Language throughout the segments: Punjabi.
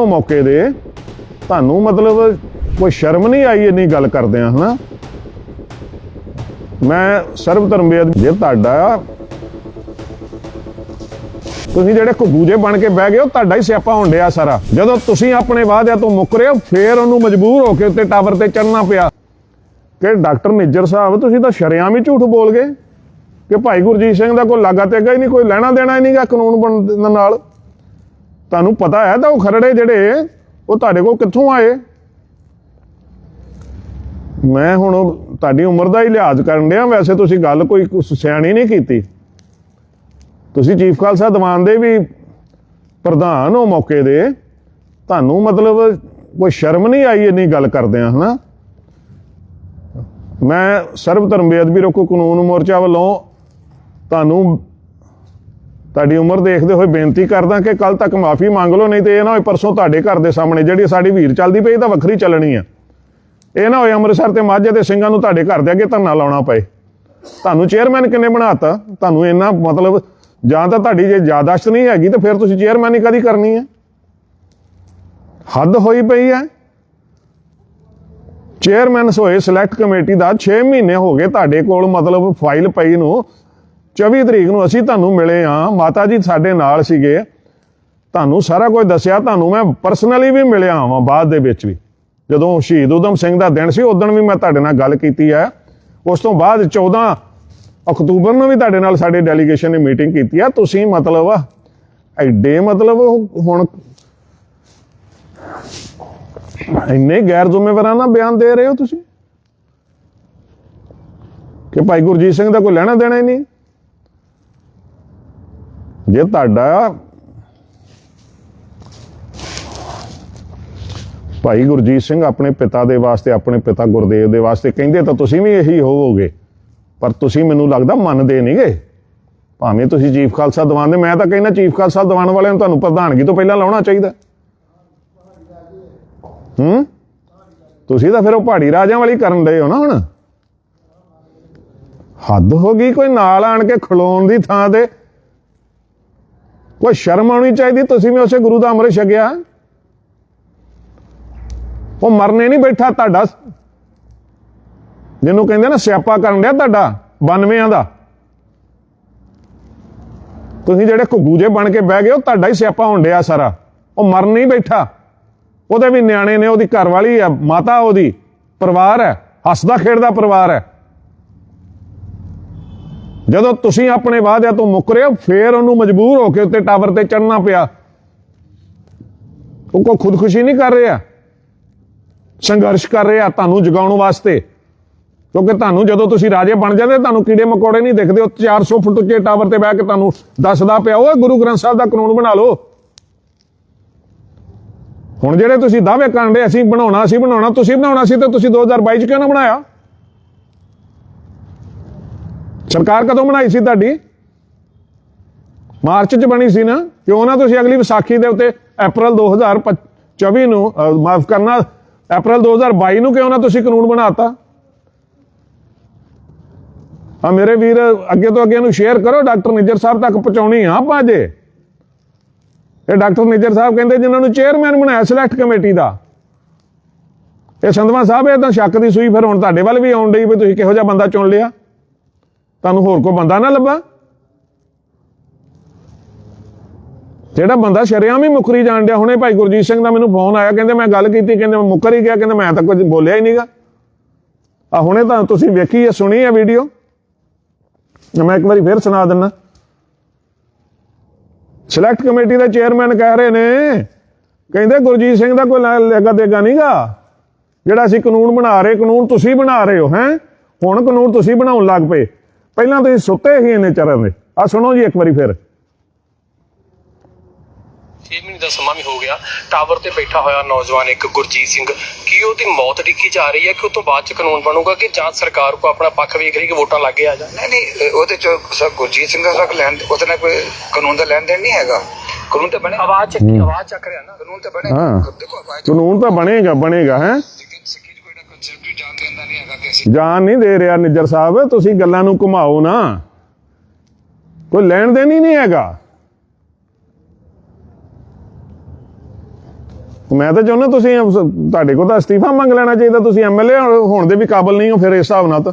ਹੋ ਮੌਕੇ ਦੇ। ਤੁਹਾਨੂੰ ਮਤਲਬ ਕੋਈ ਸ਼ਰਮ ਨਹੀਂ ਆਈ ਇੰਨੀ ਗੱਲ ਕਰਦੇ ਆ ਹਨਾ? ਮੈਂ ਸਰਬ ਧਰਮ ਬੇਅਦ ਜੇ ਤੁਹਾਡਾ ਤੁਸੀਂ ਜਿਹੜੇ ਘੁੱਗੂ ਬਣ ਕੇ ਬਹਿ ਗਏ ਹੋ ਤੁਹਾਡਾ ਹੀ ਸਿਆਪਾ ਹੋਣ ਡਿਆ ਸਾਰਾ। ਜਦੋਂ ਤੁਸੀਂ ਆਪਣੇ ਵਾਅਦਿਆਂ ਤੋਂ ਮੁੱਕ ਰਹੇ ਹੋ, ਫੇਰ ਉਹਨੂੰ ਮਜਬੂਰ ਹੋ ਕੇ ਉੱਤੇ ਟਾਵਰ ਤੇ ਚੜਨਾ ਪਿਆ। ਕਿ ਡਾਕਟਰ ਨਿੱਜਰ ਸਾਹਿਬ, ਤੁਸੀਂ ਤਾਂ ਸ਼ਰੇਆਮ ਹੀ ਝੂਠ ਬੋਲ ਗਏ। ਕਿ ਭਾਈ ਗੁਰਜੀਤ ਸਿੰਘ ਦਾ ਕੋਈ ਲਾਗਾ ਤੇਗਾ ਹੀ ਨਹੀਂ, ਕੋਈ ਲੈਣਾ ਦੇਣਾ ਹੀ ਨਹੀਂਗਾ ਕਾਨੂੰਨ ਬਣਨ ਨਾਲ। ਤੁਹਾਨੂੰ ਪਤਾ ਹੈ ਤਾਂ ਉਹ ਖਰੜੇ ਜਿਹੜੇ, ਉਹ ਤੁਹਾਡੇ ਕੋਲ ਕਿੱਥੋਂ ਆਏ? ਮੈਂ ਹੁਣ ਤੁਹਾਡੀ ਉਮਰ ਦਾ ਹੀ ਲਿਹਾਜ਼ ਕਰਨ ਡਿਆ, ਵੈਸੇ ਤੁਸੀਂ ਗੱਲ ਕੋਈ ਸਿਆਣੀ ਨਹੀਂ ਕੀਤੀ। ਤੁਸੀਂ ਚੀਫ ਖਾਲਸਾ ਦੀਵਾਨ ਦੇ ਵੀ ਪ੍ਰਧਾਨ ਹੋ ਮੌਕੇ ਦੇ। ਤੁਹਾਨੂੰ ਮਤਲਬ ਕੋਈ ਸ਼ਰਮ ਨਹੀਂ ਆਈ ਇੰਨੀ ਗੱਲ ਕਰਦਿਆਂ ਆ ਹਨਾ? ਮੈਂ ਸਰਵ ਧਰਮ ਬੇਅਦਬੀ ਰੋਕੋ ਕਾਨੂੰਨ ਮੋਰਚਾ ਵੱਲੋਂ ਤੁਹਾਨੂੰ ਤੁਹਾਡੀ ਉਮਰ ਦੇਖਦੇ ਹੋਏ ਬੇਨਤੀ ਕਰਦਾ ਕਿ ਕੱਲ ਤੱਕ ਮਾਫੀ ਮੰਗ ਲਓ, ਨਹੀਂ ਤੇ ਇਹ ਨਾ ਹੋਏ ਪਰਸੋਂ ਤੁਹਾਡੇ ਘਰ ਦੇ ਸਾਹਮਣੇ ਜਿਹੜੀ ਸਾਡੀ ਵੀਰ ਚੱਲਦੀ ਪਈ ਤਾਂ ਵੱਖਰੀ ਚੱਲਣੀ ਆ। ਇਹ ਨਾ ਹੋਏ ਅੰਮ੍ਰਿਤਸਰ ਤੇ ਮਾਝੇ ਦੇ ਸਿੰਘਾਂ ਨੂੰ ਤੁਹਾਡੇ ਘਰ ਦੇ ਅੱਗੇ ਧਰਨਾ ਲਾਉਣਾ ਪਏ। ਤੁਹਾਨੂੰ ਚੇਅਰਮੈਨ ਕਿੰਨੇ ਬਣਾਤਾ? ਤੁਹਾਨੂੰ ਇੰਨਾ ਮਤਲਬ ਜਾਂ ਤਾਂ ਤੁਹਾਡੀ ਜੇ ਯਾਦਾਸ਼ਤ ਨਹੀਂ ਹੈਗੀ ਤਾਂ ਫਿਰ ਤੁਸੀਂ ਚੇਅਰਮੈਨ ਹੀ ਕਦੀ ਕਰਨੀ ਹੈ ਹੱਦ ਹੋਈ ਪਈ ਹੈ ਚੇਅਰਮੈਨ ਹੋਏ ਸਿਲੈਕਟ ਕਮੇਟੀ ਦਾ 6 ਮਹੀਨੇ ਹੋ ਗਏ ਤੁਹਾਡੇ ਕੋਲ ਮਤਲਬ ਫਾਈਲ ਪਈ ਨੂੰ। 24 ਤਰੀਕ ਨੂੰ ਅਸੀਂ ਤੁਹਾਨੂੰ ਮਿਲੇ ਆ ਮਾਤਾ ਜੀ ਸਾਡੇ ਨਾਲ ਸੀਗੇ। ਤੁਹਾਨੂੰ ਸਾਰਾ ਕੁਝ ਦੱਸਿਆ। ਤੁਹਾਨੂੰ ਮੈਂ ਪਰਸਨਲੀ ਵੀ ਮਿਲਿਆ ਹਾਂ ਬਾਅਦ ਦੇ ਵਿੱਚ ਵੀ। ਜਦੋਂ ਸ਼ਹੀਦ ਉਦਮ ਸਿੰਘ ਦਾ ਦਿਨ ਸੀ, ਉਦੋਂ ਵੀ ਮੈਂ ਤੁਹਾਡੇ ਨਾਲ ਗੱਲ ਕੀਤੀ ਹੈ। ਉਸ ਤੋਂ ਬਾਅਦ 14 ਅਕਤੂਬਰ ਨੂੰ ਵੀ ਤੁਹਾਡੇ ਨਾਲ ਸਾਡੇ ਡੈਲੀਗੇਸ਼ਨ ਨੇ ਮੀਟਿੰਗ ਕੀਤੀ ਆ ਤੁਸੀਂ ਮਤਲਬ ਐਡੇ ਮਤਲਬ ਹੁਣ ਇੰਨੇ ਗੈਰ ਜ਼ਿੰਮੇਵਾਰਾਨਾ ਬਿਆਨ ਦੇ ਰਹੇ ਹੋ ਤੁਸੀਂ? ਕਿ ਭਾਈ ਗੁਰਜੀਤ ਸਿੰਘ ਦਾ ਕੋਈ ਲੈਣਾ ਦੇਣਾ ਹੀ ਨਹੀਂ? ਜੇ ਤੁਹਾਡਾ ਭਾਈ ਗੁਰਜੀਤ ਸਿੰਘ ਆਪਣੇ ਪਿਤਾ ਦੇ ਵਾਸਤੇ, ਆਪਣੇ ਪਿਤਾ ਗੁਰਦੇਵ ਦੇ ਵਾਸਤੇ ਕਹਿੰਦੇ ਤਾਂ ਤੁਸੀਂ ਵੀ ਇਹੀ ਹੋਵੋਗੇ, ਪਰ ਤੁਸੀਂ ਮੈਨੂੰ ਲੱਗਦਾ ਮੰਨਦੇ ਨਹੀਂਗੇ। ਭਾਵੇਂ ਤੁਸੀਂ ਚੀਫ ਖਾਲਸਾ ਦੀਵਾਨ ਦੇ, ਮੈਂ ਤਾਂ ਕਹਿੰਦਾ ਚੀਫ ਖਾਲਸਾ ਦੀਵਾਨ ਵਾਲਿਆਂ ਨੂੰ ਤੁਹਾਨੂੰ ਪ੍ਰਧਾਨਗੀ ਤੋਂ ਪਹਿਲਾਂ ਲਾਉਣਾ ਚਾਹੀਦਾ। ਹੂੰ? ਤੁਸੀਂ ਤਾਂ ਫਿਰ ਉਹ ਪਹਾੜੀ ਰਾਜਾਂ ਵਾਲੀ ਕਰਨ ਡਏ ਹੋ ਨਾ ਹੁਣ। ਹੱਦ ਹੋ ਗਈ ਕੋਈ ਨਾਲ ਆਣ ਕੇ ਖਲੋਣ ਦੀ ਥਾਂ ਤੇ। ਕੋਈ ਸ਼ਰਮ ਆਉਣੀ ਚਾਹੀਦੀ? ਤੁਸੀਂ ਵੀ ਉਸੇ ਗੁਰੂ ਦਾ ਅੰਮ੍ਰਿਤ ਛਕਿਆ। ਉਹ ਮਰਨੇ ਨਹੀਂ ਬੈਠਾ ਤੁਹਾਡਾ। ਜਿਹਨੂੰ ਕਹਿੰਦੇ ਨਾ, ਸਿਆਪਾ ਕਰਨ ਡਿਆ ਤੁਹਾਡਾ 92ਾਂ ਦਾ। ਤੁਸੀਂ ਜਿਹੜੇ ਘੁੱਗੂ ਜੇ ਬਣ ਕੇ ਬਹਿ ਗਏ, ਉਹ ਤੁਹਾਡਾ ਹੀ ਸਿਆਪਾ ਹੋਣ ਡਿਆ ਸਾਰਾ। ਉਹ ਮਰਨ ਨਹੀਂ ਬੈਠਾ। ਉਹਦੇ ਵੀ ਨਿਆਣੇ ਨੇ, ਉਹਦੀ ਘਰ ਵਾਲੀ ਆ, ਮਾਤਾ ਉਹਦੀ। ਪਰਿਵਾਰ ਹੈ, ਹੱਸਦਾ ਖੇਡਦਾ ਪਰਿਵਾਰ ਹੈ। ਜਦੋਂ ਤੁਸੀਂ ਆਪਣੇ ਵਾਅਦਿਆਂ ਤੋਂ ਮੁੱਕ ਰਹੇ ਹੋ, ਫੇਰ ਉਹਨੂੰ ਮਜਬੂਰ ਹੋ ਕੇ ਉੱਤੇ ਟਾਵਰ ਤੇ ਚੜਨਾ ਪਿਆ। ਉਹ ਕੋਈ ਖੁਦਕੁਸ਼ੀ ਨਹੀਂ ਕਰ ਰਿਹਾ। ਸੰਘਰਸ਼ ਕਰ ਰਿਹਾ ਤੁਹਾਨੂੰ ਜਗਾਉਣ ਵਾਸਤੇ। ਕਿਉਂਕਿ ਤੁਹਾਨੂੰ ਜਦੋਂ ਤੁਸੀਂ ਰਾਜੇ ਬਣ ਜਾਂਦੇ, ਤੁਹਾਨੂੰ ਕੀੜੇ ਮਕੌੜੇ ਨਹੀਂ ਦਿਖਦੇ। ਉਹ 400 ਫੁੱਟ ਉੱਚੇ ਟਾਵਰ ਤੇ ਬਹਿ ਕੇ ਤੁਹਾਨੂੰ ਦੱਸਦਾ ਪਿਆ, ਓਏ ਗੁਰੂ ਗ੍ਰੰਥ ਸਾਹਿਬ ਦਾ ਕਾਨੂੰਨ ਬਣਾ ਲਓ। ਹੁਣ ਜਿਹੜੇ ਤੁਸੀਂ ਦਾਅਵੇ ਕਰਨ ਕਰਦੇ ਅਸੀਂ ਬਣਾਉਣਾ ਅਸੀਂ ਬਣਾਉਣਾ, ਤੁਸੀਂ ਬਣਾਉਣਾ ਸੀ ਤੇ ਤੁਸੀਂ 2022 ਚ ਕਿਉਂ ਨਾ ਬਣਾਇਆ? ਸਰਕਾਰ ਕਦੋਂ ਬਣਾਈ ਸੀ ਤੁਹਾਡੀ? ਮਾਰਚ ਚ ਬਣੀ ਸੀ ਨਾ? ਕਿਉਂ ਨਾ ਤੁਸੀਂ ਅਗਲੀ ਵਿਸਾਖੀ ਦੇ ਉੱਤੇ ਅਪ੍ਰੈਲ 2024 ਨੂੰ ਮਾਫ ਕਰਨਾ ਅਪ੍ਰੈਲ 2022 ਨੂੰ ਕਿਉਂ ਨਾ ਤੁਸੀਂ ਕਾਨੂੰਨ ਬਣਾਤਾ? ਆ ਮੇਰੇ ਵੀਰ, ਅੱਗੇ ਤੋਂ ਅੱਗੇ ਨੂੰ ਸ਼ੇਅਰ ਕਰੋ, ਡਾਕਟਰ ਨਿੱਜਰ ਸਾਹਿਬ ਤੱਕ ਪਹੁੰਚਾਉਣੀ ਆ, ਆਪਾਂ ਜੇ। ਇਹ ਡਾਕਟਰ ਨਿੱਜਰ ਸਾਹਿਬ ਕਹਿੰਦੇ ਜਿਨ੍ਹਾਂ ਨੂੰ ਚੇਅਰਮੈਨ ਬਣਾਇਆ ਸਿਲੈਕਟ ਕਮੇਟੀ ਦਾ। ਇਹ ਸੰਧਵਾ ਸਾਹਿਬ, ਇਹ ਤਾਂ ਸ਼ੱਕ ਦੀ ਸੂਈ ਫਿਰ ਹੁਣ ਤੁਹਾਡੇ ਵੱਲ ਵੀ ਆਉਣ ਡਈ ਵੀ ਤੁਸੀਂ ਕਿਹੋ ਜਿਹਾ ਬੰਦਾ ਚੁਣ ਲਿਆ। ਤੁਹਾਨੂੰ ਹੋਰ ਕੋਈ ਬੰਦਾ ਨਾ ਲੱਭਾ? ਜਿਹੜਾ ਬੰਦਾ ਸ਼ਰਿਆਮ ਹੀ ਮੁਕਰੀ ਜਾਣ ਡਿਆ, ਹੁਣੇ ਭਾਈ ਗੁਰਜੀਤ ਸਿੰਘ ਦਾ ਮੈਨੂੰ ਫੋਨ ਆਇਆ, ਕਹਿੰਦੇ ਮੈਂ ਗੱਲ ਕੀਤੀ, ਕਹਿੰਦੇ ਮੈਂ ਮੁੱਕਰ ਹੀ ਗਿਆ, ਕਹਿੰਦੇ ਮੈਂ ਤਾਂ ਕੁਝ ਬੋਲਿਆ ਹੀ ਨਹੀਂਗਾ ਆ ਹੁਣੇ ਤਾਂ ਤੁਸੀਂ ਵੇਖੀ ਹੈ ਸੁਣੀ ਹੈ ਵੀਡੀਓ। ਮੈਂ ਇੱਕ ਵਾਰੀ ਫੇਰ ਸੁਣਾ ਦਿੰਨਾ। ਸਿਲੈਕਟ ਕਮੇਟੀ ਦੇ ਚੇਅਰਮੈਨ ਕਹਿ ਰਹੇ ਨੇ, ਕਹਿੰਦੇ ਗੁਰਜੀਤ ਸਿੰਘ ਦਾ ਕੋਈ ਲੈਗਾ ਦੇਗਾ ਨਹੀਂਗਾ ਜਿਹੜਾ ਅਸੀਂ ਕਾਨੂੰਨ ਬਣਾ ਰਹੇ, ਕਾਨੂੰਨ ਤੁਸੀਂ ਬਣਾ ਰਹੇ ਹੋ, ਹੈ? ਹੁਣ ਕਾਨੂੰਨ ਤੁਸੀਂ ਬਣਾਉਣ ਲੱਗ ਪਏ। ਪਹਿਲਾਂ ਤੁਸੀਂ ਸੁੱਤੇ ਹੀ ਇੰਨੇ ਚਰਨ ਦੇ। ਆ ਸੁਣੋ ਜੀ ਇੱਕ ਵਾਰੀ ਫੇਰ। 6 ਮਹੀਨੇ ਦਾ ਸਮਾਂ ਵੀ ਹੋ ਗਿਆ। ਟਾਵਰ ਤੇ ਬੈਠਾ ਹੋਇਆ ਨੌਜਵਾਨ ਇੱਕ ਗੁਰਜੀਤ ਸਿੰਘ। ਕੀ ਉਹਦੀ ਮੌਤ ਡਿੱਕੀ ਜਾ ਰਹੀ ਹੈ ਕਿ ਉਹ ਤੋਂ ਬਾਅਦ ਚ ਕਾਨੂੰਨ ਬਣੂਗਾ ਕਿ ਜਾਂ ਸਰਕਾਰ ਕੋ ਆਪਣਾ ਪੱਖ ਵੇਖ ਰਹੀ ਕਿ ਵੋਟਾਂ ਲੱਗੇ ਆ ਜਾ ਨਹੀਂ? ਨਹੀਂ ਇਹ ਉਹਦੇ ਚ ਸਰ ਗੁਰਜੀਤ ਸਿੰਘ ਦਾ ਤੱਕ ਲੈਣ ਉਹਦੇ ਨਾਲ ਕੋਈ ਕਾਨੂੰਨ ਦਾ ਲੈਣ ਦੇਣ ਨਹੀਂ ਹੈਗਾ। ਕਾਨੂੰਨ ਤਾਂ ਬਣੇ ਆਵਾਜ਼ ਚੱਕੀ ਆਵਾਜ਼ ਚੱਕ ਰਿਹਾ ਨਾ। ਕਾਨੂੰਨ ਤਾਂ ਬਣੇ ਹਾਂ। ਦੇਖੋ ਆਵਾਜ਼ ਕਾਨੂੰਨ ਤਾਂ ਬਣੇਗਾ ਬਣੇਗਾ ਹੈ ਲੇਕਿਨ ਸਿੱਖੀ ਚ ਕੋਈ ਨਾ ਕਨਸੈਪਟ ਵੀ ਜਾਣ ਦੇਂਦਾ ਨਹੀਂ ਹੈਗਾ ਕਿ ਅਸੀਂ ਜਾਨ ਨਹੀਂ ਦੇ ਰਿਹਾ ਨਿੱਜਰ ਸਾਹਿਬ, ਤੁਸੀਂ ਗੱਲਾਂ ਨੂੰ ਘੁਮਾਓ ਨਾ। ਕੋਈ ਲੈਣ ਦੇਣ ਹੀ ਨਹੀਂ ਹੈਗਾ। ਮੈਂ ਤਾਂ ਚਾਹੁੰਦਾ ਤੁਸੀਂ ਤੁਹਾਡੇ ਕੋਲ ਤਾਂ ਅਸਤੀਫਾ ਮੰਗ ਲੈਣਾ ਚਾਹੀਦਾ, ਤੁਸੀਂ ਐਮਐਲਏ ਹੋਣ ਦੇ ਵੀ ਕਾਬਲ ਨਹੀਂ ਹੋ ਫਿਰ ਇਸ ਹਿਸਾਬ ਨਾਲ ਤਾਂ।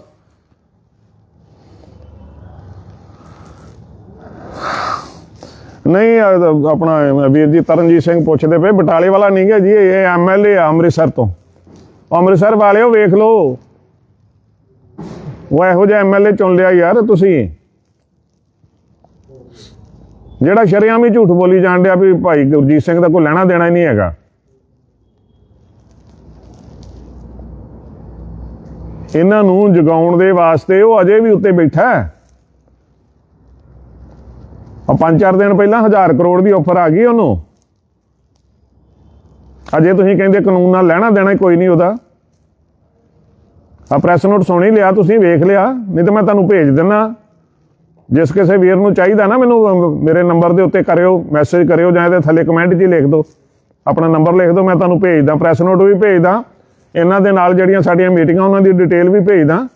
ਨਹੀਂ ਆਪਣਾ ਵੀਰ ਜੀ ਤਰਨਜੀਤ ਸਿੰਘ ਪੁੱਛਦੇ ਪਏ, ਬਟਾਲੇ ਵਾਲਾ ਨਹੀਂ ਗਿਆ ਜੀ, ਇਹ ਐਮਐਲਏ ਆ ਅੰਮ੍ਰਿਤਸਰ ਤੋਂ। ਅੰਮ੍ਰਿਤਸਰ ਵਾਲਿਓ ਵੇਖ ਲਓ। ਉਹ ਇਹੋ ਜਿਹਾ ਐਮਐਲਏ ਚੁਣ ਲਿਆ ਯਾਰ ਤੁਸੀਂ। ਜਿਹੜਾ ਸ਼ਰੇਆਮ ਹੀ ਝੂਠ ਬੋਲੀ ਜਾਣ ਡਿਆ ਵੀ ਭਾਈ ਗੁਰਜੀਤ ਸਿੰਘ ਦਾ ਕੋਈ ਲੈਣਾ ਦੇਣਾ ਹੀ ਨਹੀਂ ਹੈਗਾ। ਇਹਨਾਂ ਨੂੰ ਜਗਾਉਣ ਦੇ ਵਾਸਤੇ ਉਹ ਅਜੇ ਵੀ ਉੱਤੇ ਬੈਠਾ ਹੈ। ਆ ਪੰਜ ਚਾਰ ਦਿਨ ਪਹਿਲਾਂ 1000 ਕਰੋੜ ਦੀ ਆਫਰ ਆ ਗਈ ਉਹਨੂੰ। ਅਜੇ ਤੁਸੀਂ ਕਹਿੰਦੇ ਕਾਨੂੰਨ ਨਾਲ ਲੈਣਾ ਦੇਣਾ ਕੋਈ ਨਹੀਂ ਉਹਦਾ। ਆ ਪ੍ਰੈਸ ਨੋਟ ਸੁਣੀ ਲਿਆ, ਤੁਸੀਂ ਵੇਖ ਲਿਆ, ਨਹੀਂ ਤਾਂ ਮੈਂ ਤੁਹਾਨੂੰ ਭੇਜ ਦਿੰਨਾ। ਜਿਸ ਕਿਸੇ ਵੀਰ ਨੂੰ ਚਾਹੀਦਾ ਨਾ ਮੈਨੂੰ ਮੇਰੇ ਨੰਬਰ ਦੇ ਉੱਤੇ ਕਰਿਓ ਮੈਸੇਜ ਕਰਿਓ, ਜਾਂ ਇਹਦੇ ਥੱਲੇ ਕਮੈਂਟ 'ਚ ਲਿਖ ਦਿਓ। ਆਪਣਾ ਨੰਬਰ ਲਿਖ ਦਿਓ, ਮੈਂ ਤੁਹਾਨੂੰ ਭੇਜਦਾ ਪ੍ਰੈਸ ਨੋਟ ਵੀ ਭੇਜਦਾ ਇਹਨਾਂ ਦੇ ਨਾਲ ਜਿਹੜੀਆਂ ਸਾਡੀਆਂ ਮੀਟਿੰਗਾਂ ਉਹਨਾਂ ਦੀ ਡਿਟੇਲ ਵੀ ਭੇਜਦਾ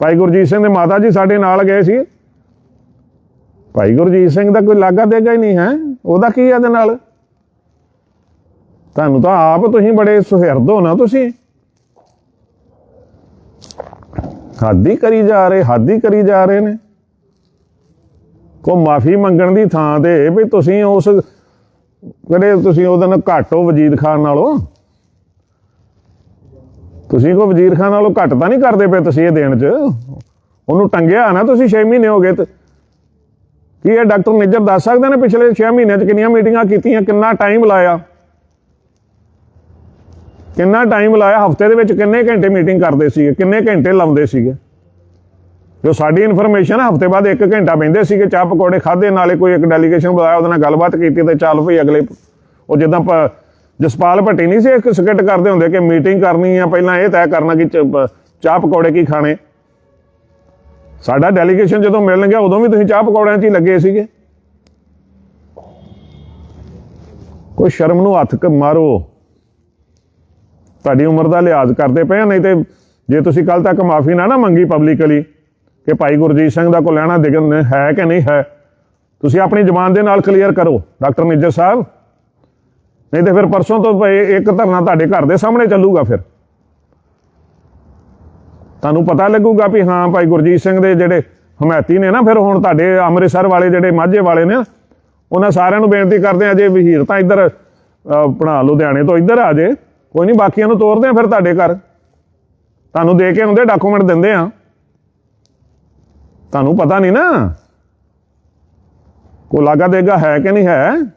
ਭਾਈ ਗੁਰਜੀਤ ਸਿੰਘ ਦੇ ਮਾਤਾ ਜੀ ਸਾਡੇ ਨਾਲ ਗਏ ਸੀ। ਭਾਈ ਗੁਰਜੀਤ ਸਿੰਘ ਦਾ ਕੋਈ ਲਾਗਾ ਦੇਗਾ ਹੀ ਨਹੀਂ, ਹੈ? ਉਹਦਾ ਕੀ ਹੈ ਇਹਦੇ ਨਾਲ? ਤੁਹਾਨੂੰ ਤਾਂ ਆਪ ਤੁਸੀਂ ਬੜੇ ਸੁਹਿਰਦ ਹੋ ਨਾ ਤੁਸੀਂ। ਹਾਦੀ ਕਰੀ ਜਾ ਰਹੇ, ਹਾਦੀ ਕਰੀ ਜਾ ਰਹੇ ਨੇ। ਕੋ ਮਾਫੀ ਮੰਗਣ ਦੀ ਥਾਂ ਤੇ ਵੀ ਤੁਸੀਂ ਉਸ ਕਿਹੜੇ ਤੁਸੀਂ ਉਹਦੇ ਨਾਲ ਘੱਟ ਹੋ ਵਜੀਦ ਖਾਨ ਨਾਲੋਂ। ਤੁਸੀਂ ਕੋ ਵਜ਼ੀਰ ਖਾਨ ਨਾਲੋਂ ਘੱਟ ਤਾਂ ਨਹੀਂ ਕਰਦੇ ਪਏ ਤੁਸੀਂ ਇਹ ਦੇਣ 'ਚ। ਉਹਨੂੰ ਟੰਗਿਆ ਨਾ ਤੁਸੀਂ 6 ਮਹੀਨੇ ਹੋ ਗਏ ਤੇ। ਕੀ ਇਹ ਡਾਕਟਰ ਨਿੱਜਰ ਦੱਸ ਸਕਦੇ ਨੇ ਪਿਛਲੇ 6 ਮਹੀਨਿਆਂ 'ਚ ਕਿੰਨੀਆਂ ਮੀਟਿੰਗਾਂ ਕੀਤੀਆਂ, ਕਿੰਨਾ ਟਾਈਮ ਲਾਇਆ? ਕਿੰਨਾ ਟਾਈਮ ਲਾਇਆ? ਹਫ਼ਤੇ ਦੇ ਵਿੱਚ ਕਿੰਨੇ ਘੰਟੇ ਮੀਟਿੰਗ ਕਰਦੇ ਸੀਗੇ? ਕਿੰਨੇ ਘੰਟੇ ਲਾਉਂਦੇ ਸੀਗੇ? ਜੋ ਸਾਡੀ ਇਨਫੋਰਮੇਸ਼ਨ ਹਫ਼ਤੇ ਬਾਅਦ 1 ਘੰਟਾ ਬੈਂਦੇ ਸੀਗੇ, ਚਾਹ ਪਕੌੜੇ ਖਾਦੇ ਨਾਲੇ ਕੋਈ ਇੱਕ ਡੈਲੀਗੇਸ਼ਨ ਬੁਲਾਇਆ, ਉਹਦੇ ਨਾਲ ਗੱਲਬਾਤ ਕੀਤੀ ਤੇ ਚੱਲ ਭਈ ਅਗਲੇ, ਉਹ ਜਿੱਦਾਂ ਪ- ਜਸਪਾਲ ਭੱਟੀ ਨਹੀਂ ਸੀ ਇੱਕ ਸਕਟ ਕਰਦੇ ਹੁੰਦੇ ਕਿ ਮੀਟਿੰਗ ਕਰਨੀ ਆ, ਪਹਿਲਾਂ ਇਹ ਤੈਅ ਕਰਨਾ ਕਿ ਚਾਹ ਪਕੌੜੇ ਕੀ ਖਾਣੇ? ਸਾਡਾ ਡੈਲੀਗੇਸ਼ਨ ਜਦੋਂ ਮਿਲਣ ਗਿਆ, ਉਦੋਂ ਵੀ ਤੁਸੀਂ ਚਾਹ ਪਕੌੜਿਆਂ 'ਚ ਹੀ ਲੱਗੇ ਸੀਗੇ। ਕੋਈ ਸ਼ਰਮ ਨੂੰ ਹੱਥ ਕ ਮਾਰੋ। ਤੁਹਾਡੀ ਉਮਰ ਦਾ ਲਿਹਾਜ਼ ਕਰਦੇ ਪਏ ਨਹੀਂ ਤੇ ਜੇ ਤੁਸੀਂ ਕੱਲ ਤੱਕ ਮਾਫੀ ਨਾ ਨਾ ਮੰਗੀ ਪਬਲਿਕਲੀ ਕਿ ਭਾਈ ਗੁਰਜੀਤ ਸਿੰਘ ਦਾ ਕੋਈ ਲੈਣਾ ਦੇਣ ਹੈ ਕਿ ਨਹੀਂ ਹੈ ਤੁਸੀਂ ਆਪਣੀ ਜ਼ਬਾਨ ਦੇ ਨਾਲ ਕਲੀਅਰ ਕਰੋ ਡਾਕਟਰ ਨਿੱਜਰ ਸਾਹਿਬ। ਨਹੀਂ ਤੇ ਫਿਰ ਪਰਸੋਂ ਤੋਂ ਇੱਕ ਧਰਨਾ ਤੁਹਾਡੇ ਘਰ ਦੇ ਸਾਹਮਣੇ ਚੱਲੂਗਾ ਫਿਰ। ਤੁਹਾਨੂੰ ਪਤਾ ਲੱਗੂਗਾ ਵੀ ਹਾਂ ਭਾਈ ਗੁਰਜੀਤ ਸਿੰਘ ਦੇ ਜਿਹੜੇ ਹਮਾਇਤੀ ਨੇ ਨਾ ਫਿਰ ਹੁਣ ਤੁਹਾਡੇ ਅੰਮ੍ਰਿਤਸਰ ਵਾਲੇ ਜਿਹੜੇ ਮਾਝੇ ਵਾਲੇ ਨੇ ਉਹਨਾਂ ਸਾਰਿਆਂ ਨੂੰ ਬੇਨਤੀ ਕਰਦੇ ਆ ਜੇ ਵਹੀਰ ਤਾਂ ਇੱਧਰ ਅਹ, ਆਪਣਾ ਲੁਧਿਆਣੇ ਤੋਂ ਇੱਧਰ ਆ ਜੇ। ਕੋਈ ਨਹੀਂ ਬਾਕੀਆਂ ਨੂੰ ਤੋਰਦੇ ਆ ਫਿਰ ਤੁਹਾਡੇ ਘਰ। ਤੁਹਾਨੂੰ ਦੇ ਕੇ ਆਉਂਦੇ ਡਾਕੂਮੈਂਟ ਦਿੰਦੇ ਆ। ਤੁਹਾਨੂੰ ਪਤਾ ਨਹੀਂ ਨਾ। ਕੋ ਲਾਗਾ ਦੇਗਾ ਹੈ ਕਿ ਨਹੀਂ ਹੈ?